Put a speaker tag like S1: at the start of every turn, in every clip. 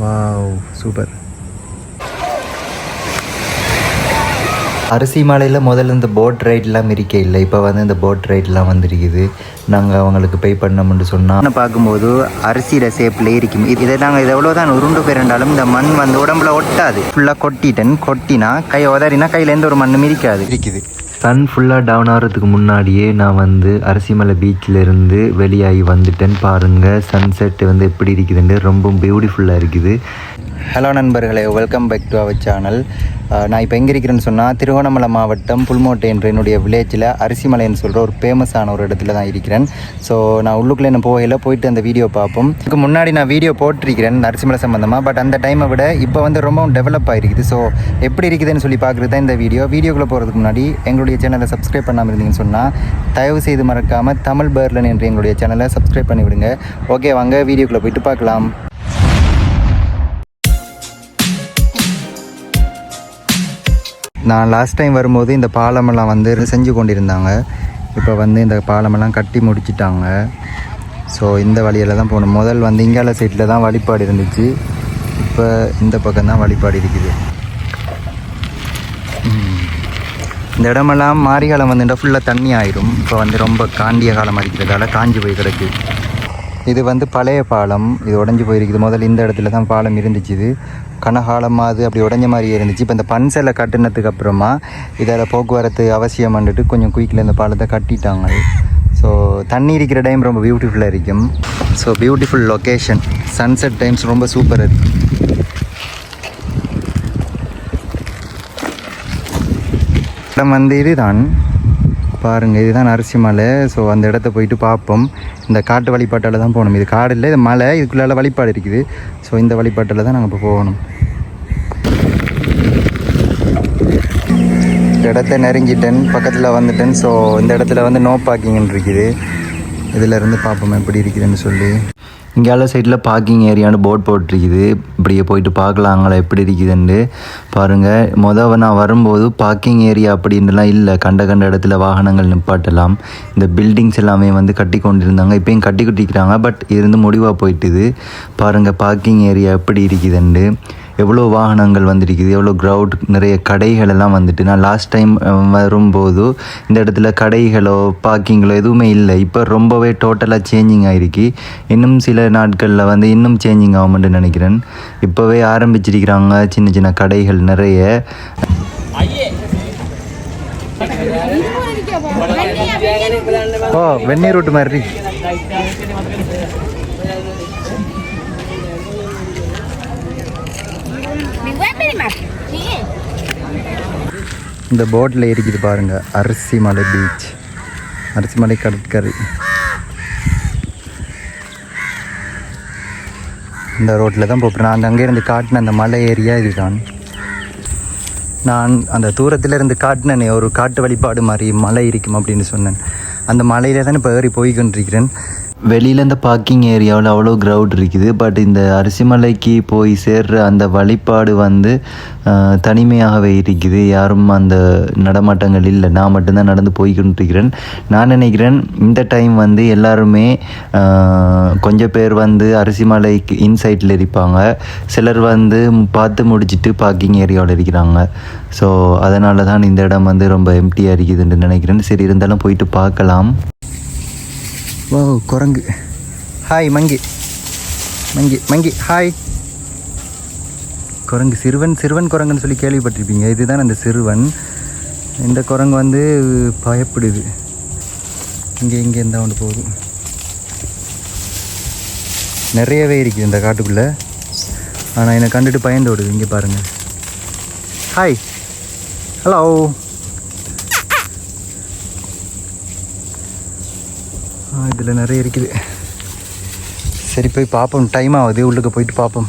S1: Wow super அரிசி மலையில் முதல்ல இந்த போட் ரைட்லாம் இருக்க இல்லை. இப்போ வந்து இந்த போட் ரைட்லாம் வந்துருக்குது. நாங்கள் அவங்களுக்கு பே பண்ணோம்னு சொன்னால் பார்க்கும்போது அரிசியில் ஷேப்பில் இருக்கும். இது இதை நாங்கள் இது எவ்வளோ தான் உருண்டு போயிருந்தாலும் இந்த மண் வந்து உடம்புல ஒட்டாது. ஃபுல்லாக கொட்டிட்டேன். கொட்டினா கை உதறினா கையில் எந்த ஒரு மண்ணும் இருக்காது இருக்குது சன் ஃபுல்லாக டவுன் ஆகிறதுக்கு முன்னாடியே நான் வந்து அரசிமலை பீச்சிலேருந்து வெளியாகி வந்துட்டேன். பாருங்கள் சன்செட் வந்து எப்படி இருக்குதுன்னு ரொம்ப பியூட்டிஃபுல்லாக இருக்குது. ஹலோ நண்பர்களே welcome back to our channel நான் இப்போ எங்கே இருக்கிறேன்னு சொன்னால் திருவண்ணாமலை மாவட்டம் புல்மோட்டை என்ற என்னுடைய வில்லேஜில் அரிசிமலைன்னு சொல்கிற ஒரு ஃபேமஸான ஒரு இடத்துல தான் இருக்கிறேன். ஸோ நான் உள்ளுக்குள்ளே என்ன போகையில் போயிட்டு அந்த வீடியோ பார்ப்போம். இதுக்கு முன்னாடி நான் வீடியோ போட்டிருக்கிறேன் அரிசிமலை சம்மந்தமாக பட் அந்த டைமை விட இப்போ வந்து ரொம்பவும் டெவலப் ஆகிருக்குது ஸோ எப்படி இருக்குதுன்னு சொல்லி பார்க்குறது தான் இந்த வீடியோ வீடியோக்குள்ளே போகிறதுக்கு முன்னாடி எங்களுடைய சேனலை சப்ஸ்கிரைப் பண்ணாமல் இருந்தீங்கன்னு சொன்னால் தயவு செய்து மறக்காமல் தமிழ் பேர்லன் என்ற எங்களுடைய சேனலை சப்ஸ்கிரைப் பண்ணி விடுங்க ஓகே வாங்க வீடியோக்குள்ளே போயிட்டு பார்க்கலாம். நான் லாஸ்ட் டைம் வரும்போது இந்த பாலமெல்லாம் வந்து செஞ்சு கொண்டிருந்தாங்க. இப்போ வந்து இந்த பாலமெல்லாம் கட்டி முடிச்சிட்டாங்க. ஸோ இந்த வழியில் தான் போகணும். முதல் வந்து இங்கால சைட்டில் தான் வழிபாடு இருந்துச்சு. இப்போ இந்த பக்கம் தான் வழிபாடு இருக்குது. இந்த இடமெல்லாம் மாரிகாலம் வந்துட்டால் ஃபுல்லாக தண்ணி ஆயிரும். இப்போ வந்து ரொம்ப காண்டிய காலம் அடிக்கிறதால காஞ்சி போய் கிடக்கு. இது வந்து பழைய பாலம். இது உடஞ்சி போயிருக்குது. முதல்ல இந்த இடத்துல தான் பாலம் இருந்துச்சு இது. கனகாலமாக அது அப்படி உடஞ்ச மாதிரி இருந்துச்சு. இப்போ இந்த பன்சலை கட்டினதுக்கு அப்புறமா இதில் போக்குவரத்து அவசியம் வந்துட்டு கொஞ்சம் குயிக்கில் இந்த பாலத்தை கட்டிட்டாங்க. ஸோ தண்ணி இருக்கிற டைம் ரொம்ப பியூட்டிஃபுல்லாக இருக்கும். So beautiful location sunset times ரொம்ப சூப்பர் இருக்கு இடம் வந்து இதுதான். பாருங்கள் இதுதான் அரிசி மலை. ஸோ அந்த இடத்த போயிட்டு பார்ப்போம். இந்த காட்டு வழிபாட்டால் தான் போகணும். இது காடு இல்லை இது மலை. இதுக்குள்ளால வழிபாடு இருக்குது. ஸோ இந்த வழிபாட்டில் தான் நாங்கள் இப்போ போகணும். இந்த இடத்த நெருங்கிட்டேன். பக்கத்தில் வந்துட்டேன். ஸோ இந்த இடத்துல வந்து நோ பார்க்கிங்னு இருக்குது. இதிலருந்து பார்ப்போம் எப்படி இருக்குதுன்னு சொல்லி. இங்கால சைடில் பார்க்கிங் ஏரியான்னு போர்ட் போட்டிருக்குது. இப்படியே போயிட்டு பார்க்கலாங்களா? எப்படி இருக்குதுன்னு பாருங்கள் மொதல் நான் வரும்போது பார்க்கிங் ஏரியா அப்படின்ட்டுலாம் இல்லை. கண்ட கண்ட இடத்துல வாகனங்கள் நிப்பாட்டலாம். இந்த பில்டிங்ஸ் எல்லாமே வந்து கட்டி கொண்டிருந்தாங்க. இப்போயும் கட்டி கொட்டிக்கிறாங்க பட் இருந்து முடிவாக போயிட்டுது. பாருங்கள் பார்க்கிங் ஏரியா எப்படி இருக்குதுன்னு எவ்வளோ வாகனங்கள் வந்திருக்குது எவ்வளோ க்ரௌட் நிறைய கடைகள் எல்லாம் வந்துட்டு. நான் லாஸ்ட் டைம் வரும்போது இந்த இடத்துல கடைகளோ பார்க்கிங்களோ எதுவுமே இல்லை. இப்போ ரொம்பவே டோட்டலாக சேஞ்சிங் ஆகிருக்கு இன்னும் சில நாட்களில் வந்து இன்னும் சேஞ்சிங் ஆகும்னு நினைக்கிறேன். இப்போவே ஆரம்பிச்சிருக்கிறாங்க சின்ன சின்ன கடைகள் நிறைய. ஓ வெந்நீர் ரூட்டு மாதிரி இந்த போட்டில் இருக்குது பாருங்க. அரிசிமலை பீச் அரிசிமலை கடற்கரை. இந்த ரோட்டில் தான் போகிறேன் நான் அங்கேருந்து காட்டின அந்த மலை ஏரியா இதுதான். நான் அந்த தூரத்தில் இருந்து காட்டினேனே ஒரு காட்டு வழிபாடு மாதிரி மலை இருக்கும் அப்படின்னு சொன்னேன். அந்த மலையில் தான் இப்போ ஏறி போய்கொண்டிருக்கிறேன். வெளியில் இந்த பார்க்கிங் ஏரியாவில் அவ்வளோ க்ரௌட் இருக்குது. பட் இந்த அரிசிமலைக்கு போய் சேர்ற அந்த வழிபாடு வந்து தனிமையாகவே இருக்குது. யாரும் அந்த நடமாட்டங்கள் இல்லை. நான் மட்டும்தான் நடந்து போய்கொண்டிருக்கிறேன். நான் நினைக்கிறேன் இந்த டைம் வந்து எல்லாருமே கொஞ்சம் பேர் வந்து அரிசிமலைக்கு இன்சைட்டில் இருப்பாங்க. சிலர் வந்து பார்த்து முடிச்சிட்டு பார்க்கிங் ஏரியாவில் இருக்கிறாங்க. ஸோ அதனால தான் இந்த இடம் வந்து ரொம்ப எம்டியாக இருக்குதுன்னு நினைக்கிறேன். சரி இருந்தாலும் போயிட்டு பார்க்கலாம். ஓ குரங்கு. Hi monkey. Monkey monkey hi. குரங்கு சிறுவன் சிறுவன் குரங்குன்னு சொல்லி கேள்விப்பட்டிருப்பீங்க. இதுதான் அந்த சிறுவன். இந்த குரங்கு வந்து பயப்படுது. இங்கே இங்கே இருந்தால் ஒன்று போகுது நிறையவே இருக்குது இந்த காட்டுக்குள்ளே. ஆனால் என்னை கண்டுட்டு பயந்து ஓடுது. இங்கே பாருங்கள் ஹாய். ஹலோ. இதில் நிறைய இருக்குது. சரி போய் பார்ப்போம். டைம் ஆகுது உள்ளுக்கு போயிட்டு பார்ப்போம்.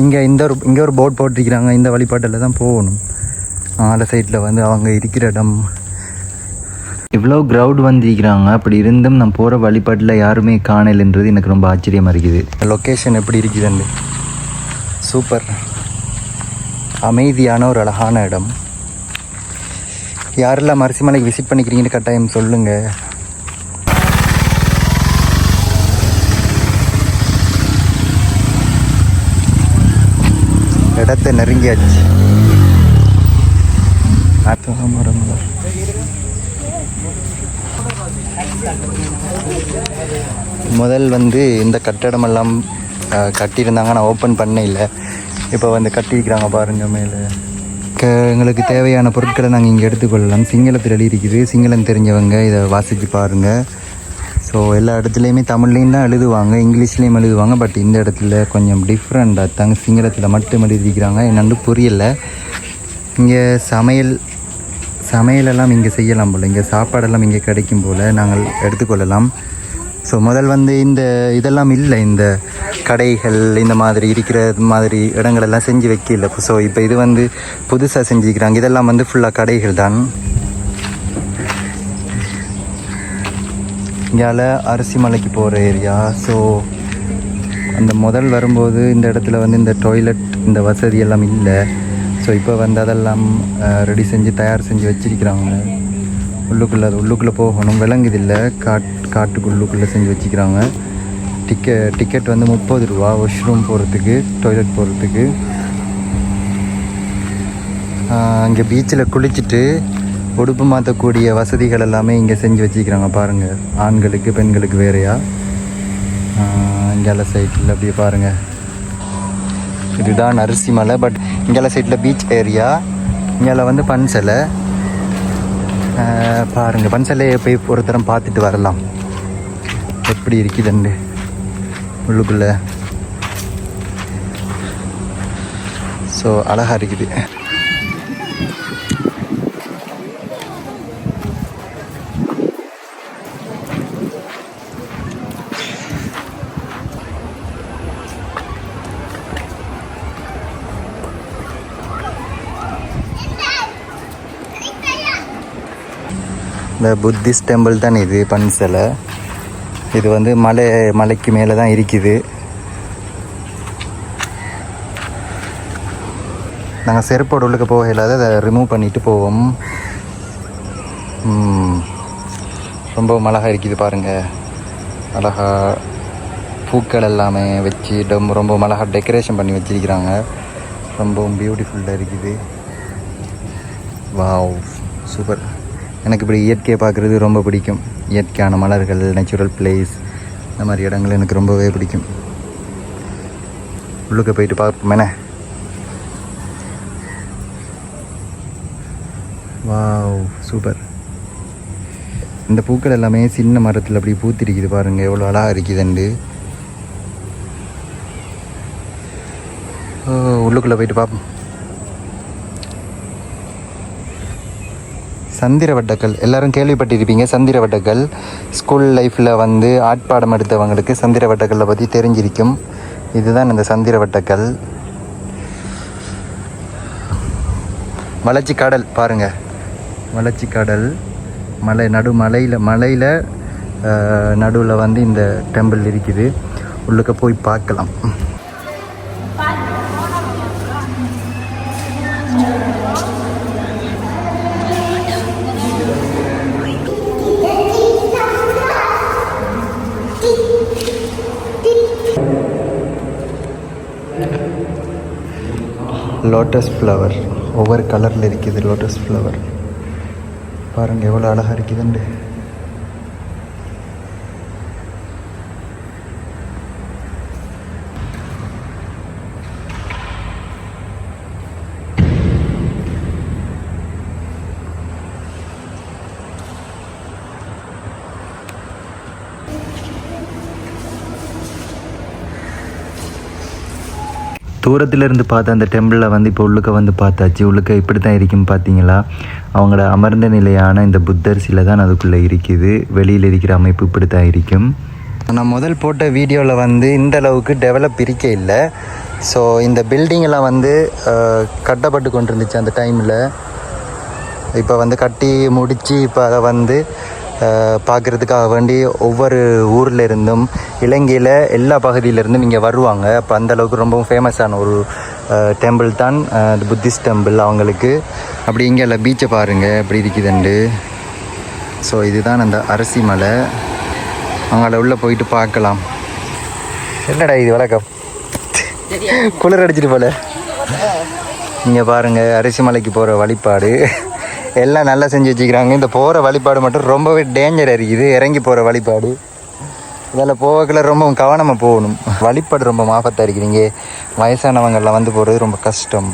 S1: இங்கே இந்த ஒரு இங்கே ஒரு போட் போட்டிருக்கிறாங்க. இந்த வழிபாட்டில் தான் போகணும். ஆல சைட்டில் வந்து அவங்க இருக்கிற இடம். இவ்வளோ க்ரௌட் வந்திருக்கிறாங்க. அப்படி இருந்தும் நான் போகிற வழிபாட்டில் யாருமே காணலைன்றது எனக்கு ரொம்ப ஆச்சரியமாக இருக்குது. லொக்கேஷன் எப்படி இருக்குதுன்னு. சூப்பர். அமைதியான ஒரு அழகான இடம். யாரெல்லாம் மலைக்கு விசிட் பண்ணிக்கிறீங்கன்னு கட்டாயம் சொல்லுங்கள் இடத்தை நெருங்கியாச்சு. மரங்கள் முதல் வந்து இந்த கட்டடமெல்லாம் கட்டியிருந்தாங்க. நான் ஓப்பன் பண்ண இல்லை. இப்போ வந்து கட்டியிருக்கிறாங்க பாருங்க மேலே. எங்களுக்கு தேவையான பொருட்களை நாங்கள் இங்கே எடுத்துக்கொள்ளலாம். சிங்களத்தில் எழுதி இருக்குது சிங்களம் தெரிஞ்சவங்க இதை வாசித்து பாருங்கள் ஸோ எல்லா இடத்துலையுமே தமிழ்லேயும் தான் எழுதுவாங்க இங்கிலீஷ்லேயும் எழுதுவாங்க பட் இந்த இடத்துல கொஞ்சம் டிஃப்ரெண்ட்டாக தாங்க சிங்களத்தில் மட்டும் எழுதிக்கிறாங்க என்னென்னு புரியலை. இங்கே சமையல் சமையலெல்லாம் இங்கே செய்யலாம் போல். இங்கே சாப்பாடெல்லாம் இங்கே கிடைக்கும் போல். நாங்கள் எடுத்துக்கொள்ளலாம். ஸோ முதல் வந்து இந்த இதெல்லாம் இல்லை. இந்த கடைகள் இந்த மாதிரி இருக்கிற மாதிரி இடங்களெல்லாம் செஞ்சு வைக்கல. ஸோ இப்போ இது வந்து புதுசாக செஞ்சுக்கிறாங்க. இதெல்லாம் வந்து ஃபுல்லாக கடைகள் தான். இங்கால அரிசி மலைக்கு போகிற ஏரியா. ஸோ அந்த முதல் வரும்போது இந்த இடத்துல வந்து இந்த டாய்லெட் இந்த வசதி எல்லாம் இல்லை. ஸோ இப்போ வந்து அதெல்லாம் ரெடி செஞ்சு தயார் செஞ்சு வச்சிருக்கிறாங்க. உள்ளுக்குள்ளே அது உள்ளுக்குள்ளே போகணும். விளங்குதில்லை காட் காட்டுக்குள்ளுக்குள்ளே செஞ்சு வச்சுக்கிறாங்க. டிக்கெ டிக்கெட் வந்து முப்பது ரூபா. வாஷ்ரூம் போகிறதுக்கு டாய்லெட் போகிறதுக்கு அங்கே பீச்சில் குளிச்சுட்டு உடுப்பு மாற்றக்கூடிய வசதிகள் எல்லாமே இங்கே செஞ்சு வச்சுக்கிறாங்க பாருங்கள் ஆண்களுக்கு பெண்களுக்கு வேறையா? இங்கெல்லாம் சைட்டில் அப்படியே பாருங்கள் இதுதான் அரிசி மலை பட் இங்கால சைட்டில் பீச் ஏரியா இங்கெல்லாம் வந்து பன்சலை பாருங்கள் பன்சலையை போய் ஒரு தரம் பார்த்துட்டு வரலாம். எப்படி இருக்குதுண்டு உள்ளுக்குள்ளே. ஸோ அழகாக இருக்குது. இந்த புத்திஸ்ட் டெம்பிள் தான் இது பன்சலை? இது வந்து மலை மலைக்கு மேலே தான் இருக்குது நாங்கள் செருப்போட உள்ளுக்கு போக இல்லாத அதை ரிமூவ் பண்ணிட்டு போவோம். ரொம்ப அழகாக இருக்குது பாருங்கள் அழகா பூக்கள் எல்லாமே வச்சு டம் ரொம்ப அழகாக டெக்கரேஷன் பண்ணி வச்சிருக்கிறாங்க. ரொம்பவும் பியூட்டிஃபுல்லாக இருக்குது. வாவ் சூப்பர் எனக்கு இப்படி இயற்கையை பார்க்குறது ரொம்ப பிடிக்கும். இயற்கையான மலர்கள் நேச்சுரல் பிளேஸ் இந்த மாதிரி இடங்கள் எனக்கு ரொம்பவே பிடிக்கும். உள்ளுக்கு போயிட்டு பார்ப்போமேனே வாவ் சூப்பர் இந்த பூக்கள் எல்லாமே சின்ன மரத்தில் அப்படி பூத்திருக்குது பாருங்கள் எவ்வளோ அழகாக இருக்குதுண்டு ஓ உள்ளுக்குள்ளே போயிட்டு பார்ப்போம். சந்திரவட்டக்கல். எல்லாரும் கேள்விப்பட்டிருப்பீங்க சந்திரவட்டக்கள் ஸ்கூல் லைஃப்பில் வந்து ஆட்பாடம் எடுத்தவங்களுக்கு சந்திரவட்டக்களை பற்றி தெரிஞ்சிருக்கும். இதுதான் இந்த சந்திரவட்டக்கல். வளர்ச்சி கடல் பாருங்க. வளர்ச்சி கடல். மலை நடு மலையில் மலையில் நடுவில் வந்து இந்த டெம்பிள் இருக்குது. உள்ளுக்க போய் பார்க்கலாம். லோட்டஸ் ஃப்ளவர் ஒவ்வொரு கலரில் இருக்குது லோட்டஸ் ஃப்ளவர் பாருங்கள் எவ்வளோ அழகாக இருக்குதுண்டு. தூரத்திலிருந்து பார்த்த அந்த டெம்பிளில் வந்து இப்போ உள்ளுக்க வந்து பார்த்தாச்சு. உள்ளுக்க இப்படி தான் இருக்கும் பார்த்தீங்களா? அவங்களோட அமர்ந்த நிலையான இந்த புத்தர் சிலை தான் அதுக்குள்ளே இருக்குது. வெளியில் இருக்கிற அமைப்பு இப்படி தான் இருக்கும். நான் முதல் போட்ட வீடியோவில் வந்து இந்த அளவுக்கு டெவலப் இருக்க இல்லை. ஸோ இந்த பில்டிங்கெல்லாம் வந்து கட்டப்பட்டு கட்டப்பட்டு கொண்டிருந்துச்சு அந்த டைமில் இப்போ வந்து கட்டி முடித்து இப்போ அதை வந்து பார்க்குறதுக்காக வேண்டி ஒவ்வொரு ஊரில் இருந்தும் இலங்கையில் எல்லா பகுதியிலேருந்தும் இங்கே வருவாங்க. அப்போ அந்தளவுக்கு ரொம்பவும் ஃபேமஸான ஒரு டெம்பிள் தான் புத்திஸ்ட் டெம்பிள் அவங்களுக்கு. அப்படி இங்கே இல்லை பீச்சை பாருங்கள் அப்படி இருக்குதுண்டு. ஸோ இதுதான் அந்த அரிசி மலை. அவங்கள உள்ளே போயிட்டு பார்க்கலாம். என்னடா இது வழக்கம்? குளிர் அடிச்சிட்டு போல. இங்கே பாருங்கள் அரிசி மலைக்கு போகிற வழிபாடு. எல்லாம் நல்லா செஞ்சு வச்சுக்கிறாங்க. இந்த போகிற வழிபாடு மட்டும் ரொம்பவே டேஞ்சர் இருக்குது இறங்கி போகிற வழிபாடு. இதில் போகக்குள்ள ரொம்ப கவனமாக போகணும். வழிபாடு ரொம்ப மாபத்தாக இருக்கிறீங்க இங்கே வந்து போகிறது ரொம்ப கஷ்டம்.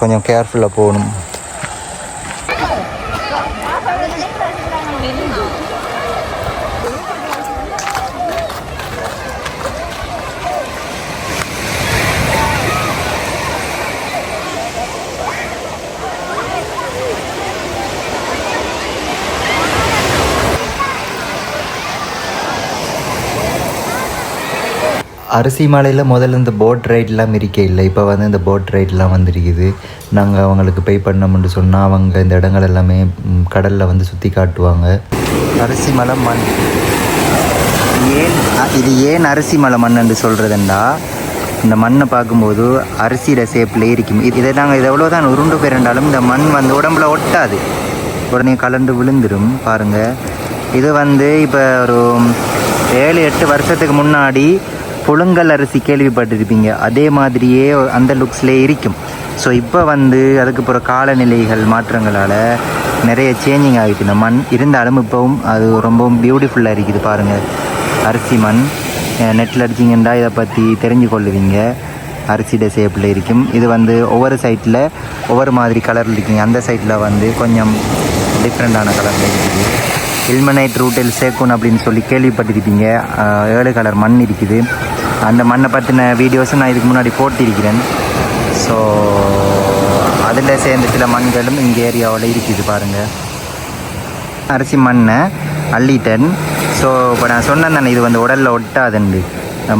S1: கொஞ்சம் கேர்ஃபுல்லாக போகணும். அரிசி மலையில் முதல்ல இந்த போட் ரைட்லாம் இருக்க இல்லை. இப்போ வந்து இந்த போட் ரைட்லாம் வந்திருக்குது. நாங்கள் அவங்களுக்கு பே பண்ணோம்னு சொன்னால் அவங்க இந்த இடங்கள் எல்லாமே கடலில் வந்து சுற்றி காட்டுவாங்க. அரிசி மலை மண். ஏன் இது ஏன் அரிசி மலை மண்ணுன்னு சொல்கிறதுண்டா இந்த மண்ணை பார்க்கும்போது அரிசியில் சேப்பில் இருக்கும். இது இதை நாங்கள் இது எவ்வளோ தான் உருண்டு போயிருந்தாலும் இந்த மண் வந்து உடம்புல ஒட்டாது. உடனே கலண்டு விழுந்துடும் பாருங்கள் இது வந்து இப்போ ஒரு ஏழு எட்டு வருஷத்துக்கு முன்னாடி புழுங்கல் அரிசி கேள்விப்பட்டிருப்பீங்க. அதே மாதிரியே அந்த லுக்ஸ்லேயே இருக்கும். ஸோ இப்போ வந்து அதுக்கப்புறம் காலநிலைகள் மாற்றங்களால் நிறைய சேஞ்சிங் ஆகிட்டு இந்த மண் இருந்தாலும் இப்போவும் அது ரொம்பவும் பியூட்டிஃபுல்லாக இருக்குது பாருங்கள் அரிசி மண் நெட்டில் அடிச்சிங்கன்னா இதை பற்றி தெரிஞ்சு கொள்ளுவீங்க. அரிசிட ஷேப்பில் இருக்கும். இது வந்து ஒவ்வொரு சைட்டில் ஒவ்வொரு மாதிரி கலரில் இருக்குங்க. அந்த சைட்டில் வந்து கொஞ்சம் டிஃப்ரெண்ட்டான கலரில் இருக்குது. இல்மனைட் ரூட்டில் சேக்குன் அப்படின்னு சொல்லி கேள்விப்பட்டிருப்பீங்க. ஏழு கலர் மண் இருக்குது. அந்த மண்ணை பற்றின வீடியோஸும் நான் இதுக்கு முன்னாடி போட்டிருக்கிறேன். ஸோ அதில் சேர்ந்த சில மண்களும் இங்கே ஏரியாவில் இருக்குது பாருங்கள் அரிசி மண்ணை அள்ளிட்டேன். ஸோ இப்போ நான் சொன்னேன் தானே இது வந்து உடலில் ஒட்டாதுண்டு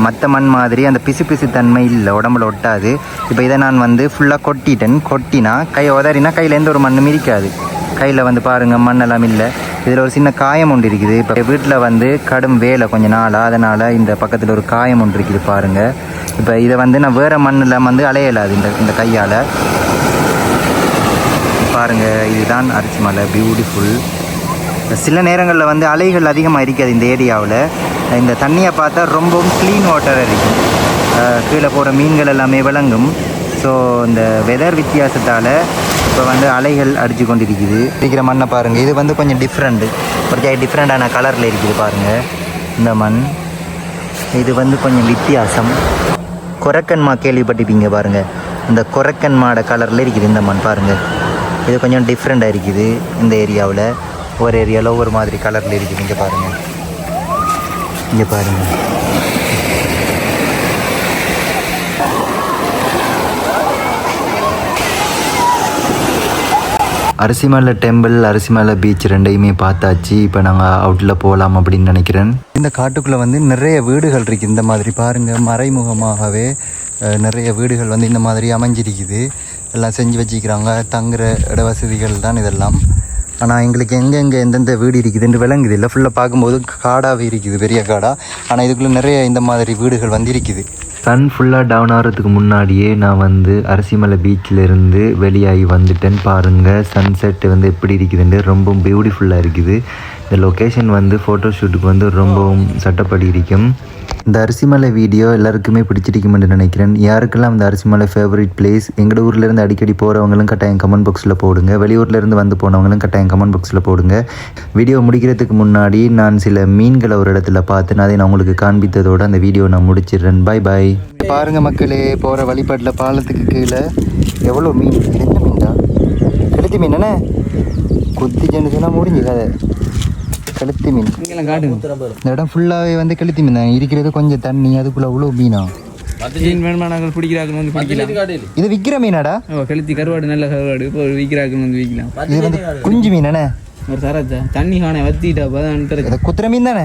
S1: மற்ற மண் மாதிரி அந்த பிசு பிசு தன்மை இல்லை உடம்புல ஒட்டாது. இப்போ இதை நான் வந்து ஃபுல்லாக கொட்டிட்டேன். கொட்டினா கை உதறினா கையில் எந்த ஒரு மண்ணும் இருக்காது கையில் வந்து பாருங்கள் மண்ணெல்லாம் இல்லை. இதில் ஒரு சின்ன காயம் ஒன்று இருக்குது. இப்போ வீட்டில் வந்து கடும் வேலை கொஞ்ச நாளாக அதனால் இந்த பக்கத்தில் ஒரு காயம் ஒன்று இருக்குது பாருங்கள் இப்போ இதை வந்து நான் வேறு மண்ணில் வந்து அலையலாது இந்த இந்த கையால். பாருங்கள் இதுதான் அரிசி மலை பியூட்டிஃபுல் சில நேரங்களில் வந்து அலைகள் அதிகமாக இருக்காது இந்த ஏரியாவில். இந்த தண்ணியை பார்த்தா ரொம்பவும் க்ளீன் வாட்டராக இருக்கும். கீழே போகிற மீன்கள் எல்லாமே விளங்கும். ஸோ இந்த வெதர் வித்தியாசத்தால் இப்போ வந்து அலைகள் அடித்து கொண்டிருக்குது. இருக்கிற மண்ணை பாருங்கள் இது வந்து கொஞ்சம் டிஃப்ரெண்ட்டு கொஞ்சம் டிஃப்ரெண்ட்டான கலரில் இருக்குது பாருங்கள் இந்த மண். இது வந்து கொஞ்சம் வித்தியாசம். கொரக்கன்மா கேள்விப்பட்டிருப்பீங்க பாருங்கள் இந்த கொரக்கன்மாட கலரில் இருக்குது இந்த மண் பாருங்கள் இது கொஞ்சம் டிஃப்ரெண்ட்டாக இருக்குது இந்த ஏரியாவில் ஒரு ஏரியாவில் ஒவ்வொரு மாதிரி கலரில் இருக்குது இங்கே பாருங்கள் இங்கே பாருங்கள் அரிசிமலை டெம்பிள் அரிசிமலை பீச் ரெண்டையுமே பார்த்தாச்சு. இப்போ நாங்கள் அவுட்டில் போகலாம் அப்படின்னு நினைக்கிறேன். இந்த காட்டுக்குள்ளே வந்து நிறைய வீடுகள் இருக்குது இந்த மாதிரி பாருங்கள் மறைமுகமாகவே நிறைய வீடுகள் வந்து இந்த மாதிரி அமைஞ்சிருக்குது. எல்லாம் செஞ்சு வச்சுக்கிறாங்க. தங்குற இட வசதிகள் தான் இதெல்லாம். ஆனால் எங்களுக்கு எங்கெங்கே எந்தெந்த வீடு இருக்குதுன்னு விளங்குது இல்லை. ஃபுல்லாக பார்க்கும்போது காடாகவே இருக்குது பெரிய காடாக ஆனால் இதுக்குள்ளே நிறைய இந்த மாதிரி வீடுகள் வந்து இருக்குது. சன் ஃபுல்லாக டவுன் ஆகிறதுக்கு முன்னாடியே நான் வந்து அரசிமலை பீச்சில் இருந்து வெளியாகி வந்துட்டேன். பாருங்கள் சன்செட் வந்து எப்படி இருக்குதுன்னு ரொம்ப பியூட்டிஃபுல்லாக இருக்குது. இந்த லொக்கேஷன் வந்து ஃபோட்டோ ஷூட்டுக்கு வந்து ரொம்பவும் சட்டப்படி இருக்கும். இந்த அரிசிமலை வீடியோ எல்லாருக்குமே பிடிச்சிருக்குமென்று நினைக்கிறேன். யாருக்கெல்லாம் இந்த அரிசிமலை ஃபேவரட் பிளேஸ் எங்கள் ஊர்லேருந்து அடிக்கடி போகிறவங்களும் கட்டாயம் கமெண்ட் பாக்ஸில் போடுங்க. வெளியூர்லேருந்து வந்து போனவங்களும் கட்டாயம் கமெண்ட் பாக்ஸில் போடுங்க. வீடியோ முடிக்கிறதுக்கு முன்னாடி நான் சில மீன்களை ஒரு இடத்துல பார்த்து அதை நான் உங்களுக்கு காண்பித்ததோடு அந்த வீடியோ நான் முடிச்சிடுறேன். பை பாய் பாருங்க மக்களே போகிற வழிபாட்டில் பாலத்துக்கு கீழே எவ்வளோ மீன்? இது என்ன மீன்டா? கெளுத்தி மீன் என்ன குத்தி சென்னுச்சுன்னா முடிஞ்சு கதை கெளுத்தி மீன் இந்த இடம் ஃபுல்லாகவே வந்து கெளுத்தி மீன் தான் இருக்கிறது கொஞ்சம் தண்ணி அதுக்குள்ளே அவ்வளோ மீனா.
S2: மீன் வேணுமா நாங்கள் பிடிக்கிறார்கள் வந்து பிடிக்கலாம்.
S1: இது. விற்கிற மீனாடா?
S2: ஓ கழுத்தி கருவாடு நல்ல கருவாடு. இப்போ ஒரு விற்கிறார்கள் வந்து விற்கலாம்
S1: இது வந்து குஞ்சு மீன்
S2: ஒரு சரத்தா. தண்ணி காண வத்திட்டா
S1: குத்துற மீன் தானே?